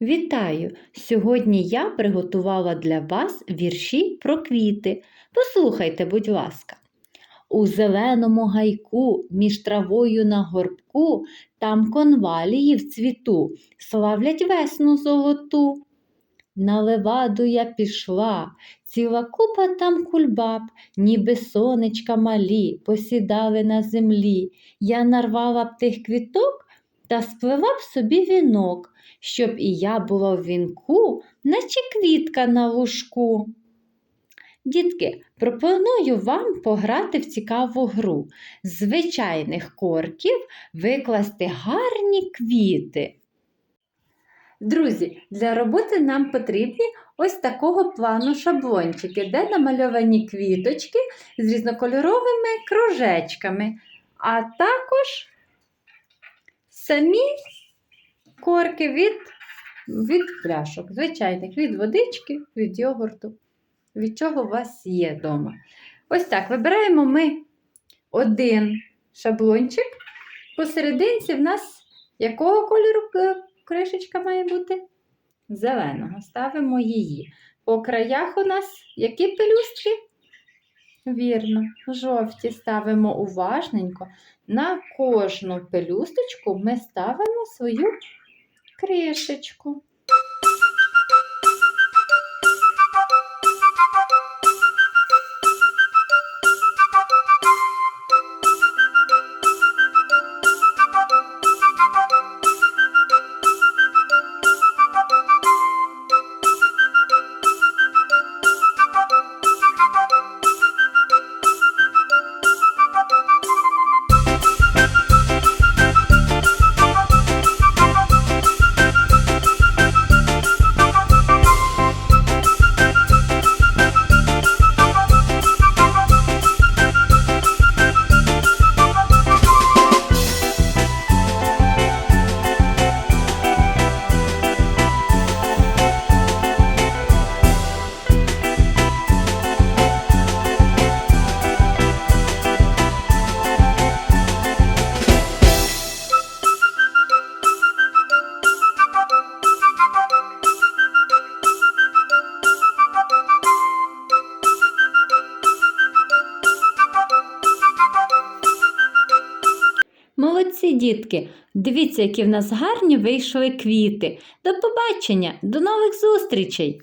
Вітаю! Сьогодні я приготувала для вас вірші про квіти. Послухайте, будь ласка. У зеленому гайку, між травою на горбку, там конвалії в цвіту, славлять весну золоту. На леваду я пішла, ціла купа там кульбаб, ніби сонечка малі, посідали на землі. Я нарвала б тих квіток та сплела б собі вінок, щоб і я була в вінку, наче квітка на лужку. Дітки, пропоную вам пограти в цікаву гру. Звичайних корків викласти гарні квіти. Друзі, для роботи нам потрібні ось такого плану шаблончики, де намальовані квіточки з різнокольоровими кружечками, а також самі корки від, від пляшок, звичайних, від водички, від йогурту, від чого у вас є вдома. Ось так, вибираємо ми один шаблончик. Посерединці в нас якого кольору е, кришечка має бути? Зеленого. Ставимо її. По краях у нас які пелюстки? Вірно, жовті ставимо уважненько. На кожну пелюсточку ми ставимо свою кришечку. Молодці, дітки! Дивіться, які в нас гарні вийшли квіти. До побачення, до нових зустрічей!